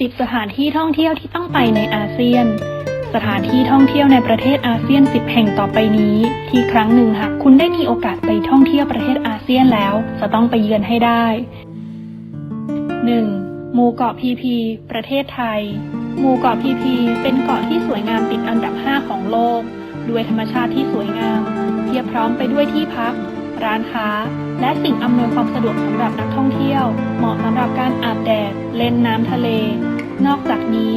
10 สถานที่ท่องเที่ยวที่ต้องไปในอาเซียน สถานที่ท่องเที่ยวในประเทศอาเซียน 10 แห่งต่อไปนี้ ที่ครั้งหนึ่งหากคุณได้มีโอกาสไปท่องเที่ยวประเทศอาเซียนแล้ว จะต้องไปเยือนให้ได้ 1. หมู่เกาะพีพี ประเทศไทย หมู่เกาะพีพีเป็นเกาะที่สวยงามติดอันดับ 5 ของโลก ด้วยธรรมชาติที่สวยงาม เพียบพร้อมไปด้วยที่พัก ร้านค้า และสิ่งอำนวยความสะดวกสำหรับนักท่องเที่ยว เหมาะ หรับการอาบแดด เล่นน้ำทะเล นอกจากนี้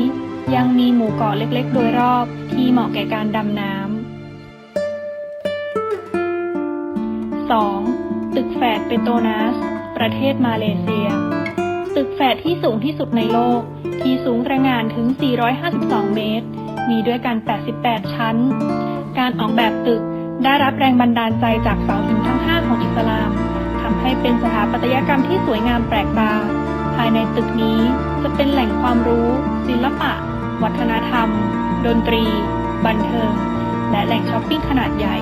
ยังมีหมู่เกาะเล็กๆ โดยรอบที่เหมาะแก่การดำน้ำ 2. ตึกแฝดเปโตรนัส ประเทศมาเลเซีย ตึกแฝดที่สูงที่สุดในโลก ที่สูงระงานถึง 452 เมตร มีด้วยกัน 88 ชั้น การออกแบบตึกได้รับแรงบันดาลใจจากเสาหินทั้ง 5 ของอิสลามำให้เป็นสถาปัตยกรรมที่สวยงามแปลกตา ภายในตึกนี้จะเป็นแหล่งความรู้ ศิลปะ วัฒนธรรม ดนตรี บันเทิง และแหล่งช้อปปิ้งขนาดใหญ่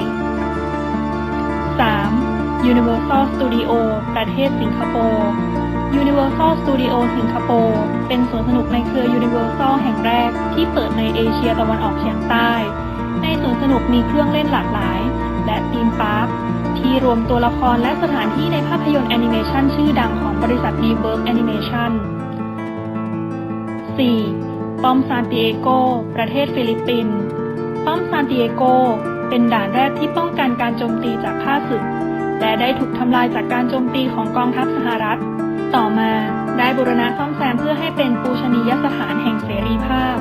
3. Universal Studio ประเทศสิงคโปร์ Universal Studio สิงคโปร์เป็นสวนสนุกในเครือ Universal แห่งแรกที่เปิดในเอเชียตะวันออกเฉียงใต้ ในสวนสนุกมีเครื่องเล่นหลากหลาย และธีมปาร์คที่รวมตัวละครและสถานที่ในภาพยนตร์แอนิเมชันชื่อดังของบริษัท DreamWorks Animation 4. ป้อมซานติเอโก ประเทศฟิลิปปินส์ ป้อมซานติเอโก เป็นด่านแรกที่ป้องกันการโจมตีจากข้าศึก และได้ถูกทำลายจากการโจมตีของกองทัพสหรัฐ ต่อมาได้บูรณะซ่อมแซมเพื่อให้เป็นปูชนียสถานแห่งเสรีภาพ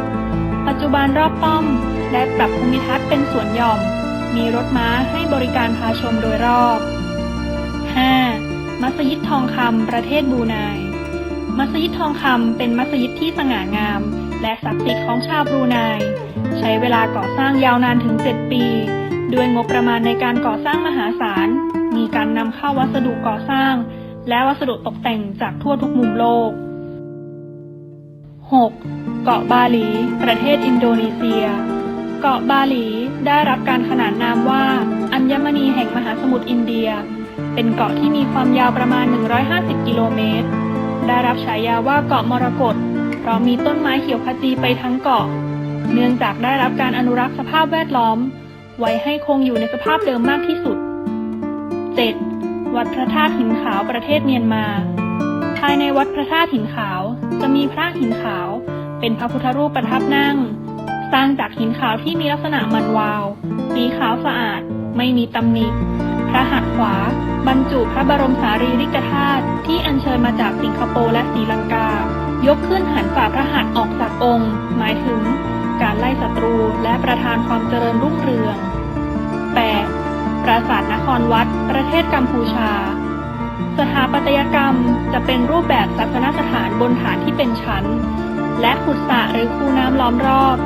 ปัจจุบันรอบป้อม ได้ปรับภูมิทัศน์เป็นสวนหย่อม มีรถม้าให้บริการพาชมโดยรอบ 5. มัสยิดทองคำประเทศบรูไนมัสยิดทองคำเป็นมัสยิดที่สง่างาม และศักดิ์สิทธิ์ของชาวบรูไนใช้เวลาก่อสร้างยาวนานถึง 7 ปี ด้วยงบประมาณในการก่อสร้างมหาศาล มีการนำเข้าวัสดุก่อสร้าง และวัสดุตกแต่งจากทั่วทุกมุมโลก 6. เกาะบาหลี ประเทศอินโดนีเซีย เกาะบาหลีได้รับการขนานนามว่า อัญมณีแห่งมหาสมุทรอินเดีย เป็นเกาะที่มีความยาวประมาณ 150 กิโลเมตร ได้รับฉายาว่าเกาะมรกตเพราะมีต้นไม้เขียวขจีไปทั้งเกาะ เนื่องจากได้รับการอนุรักษ์สภาพแวดล้อม ไว้ให้คงอยู่ในสภาพเดิมมากที่สุด 7. วัดพระธาตุหินขาวประเทศเมียนมา ภายในวัดพระธาตุหินขาว จะมีพระหินขาว เป็นพระพุทธรูปประทับนั่ง สร้างจากหินขาวที่มีลักษณะมันวาว สีขาวสะอาด ไม่มีตำหนิ พระหัตถ์ขวา บรรจุพระบรมสารีริกธาตุที่อัญเชิญมาจากสิงคโปร์และศรีลังกา ยกขึ้นหันฝ่าพระหัตถ์ออกจากองค์ หมายถึง การไล่ศัตรูและประทานความเจริญรุ่งเรือง 8. ปราสาทนครวัด ประเทศกัมพูชา สถาปัตยกรรมจะเป็นรูปแบบศาสนสถานบนฐานที่เป็นชั้น และขุดสระหรือคูน้ำล้อมรอบ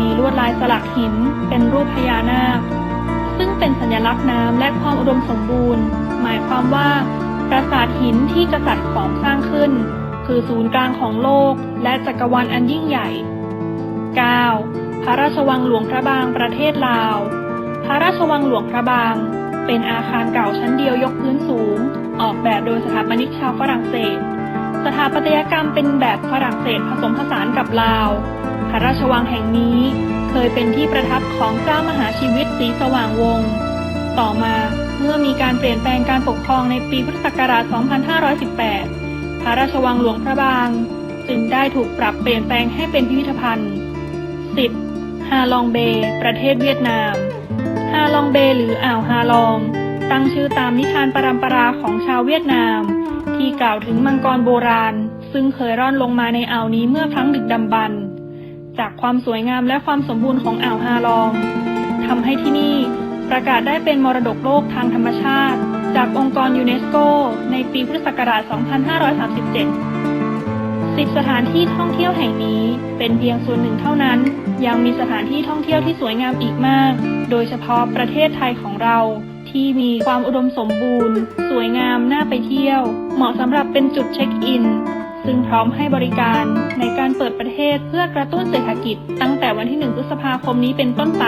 มีลวดลายสลักหิน เป็นรูปพญานาค ซึ่งเป็นสัญลักษณ์น้ำและความอุดมสมบูรณ์ หมายความว่า ปราสาทหินที่กษัตริย์ขอมสร้างขึ้น คือศูนย์กลางของโลก และจักรวาลอันยิ่งใหญ่ 9. พระราชวังหลวงพระบางประเทศลาว พระราชวังหลวงพระบาง เป็นอาคารเก่าชั้นเดียวยกพื้นสูง ออกแบบโดยสถาปนิกชาวฝรั่งเศส สถาปัตยกรรมเป็นแบบฝรั่งเศสผสมผสานกับลาว ระราชวังแห่งนี้ เคยเป็นที่ประทับของเจ้ามหาชีวิตสีสว่างวงศ์ต่อมาเมื่อมีการเปลี่ยนแปลงการปกครองในปีพุทธศักราช 2518 พระราชวังหลวงพระบาง จึงได้ถูกปรับเปลี่ยนแปลงให้เป็นพิพิธภัณฑ์ 10. ฮาลองเบย์ประเทศเวียดนาม ฮาลองเบย์หรืออ่าวฮาลอง ตั้งชื่อตามนิทานปรำปราของชาวเวียดนาม ที่กล่าวถึงมังกรโบราณ ซึ่งเคยร่อนลงมาในอ่าวนี้เมื่อครั้งดึกดำบรรพ์ จากความสวยงามและความสมบูรณ์ของอ่าวฮาลองทำให้ที่นี่ประกาศได้เป็นมรดกโลกทางธรรมชาติ จากองค์กรยูเนสโก ในปีพุทธศักราช 2537สิบสถานที่ท่องเที่ยวแห่งนี้เป็นเพียงส่วนหนึ่งเท่านั้น ยังมีสถานที่ท่องเที่ยวที่สวยงามอีกมาก โดยเฉพาะประเทศไทยของเราที่มีความอุดมสมบูรณ์ สวยงามน่าไปเที่ยว เหมาะสำหรับเป็นจุดเช็คอิน จึงพร้อมให้บริการในการเปิดประเทศเพื่อกระตุ้นเศรษฐกิจตั้งแต่วันที่ 1 พฤษภาคมนี้เป็นต้นไป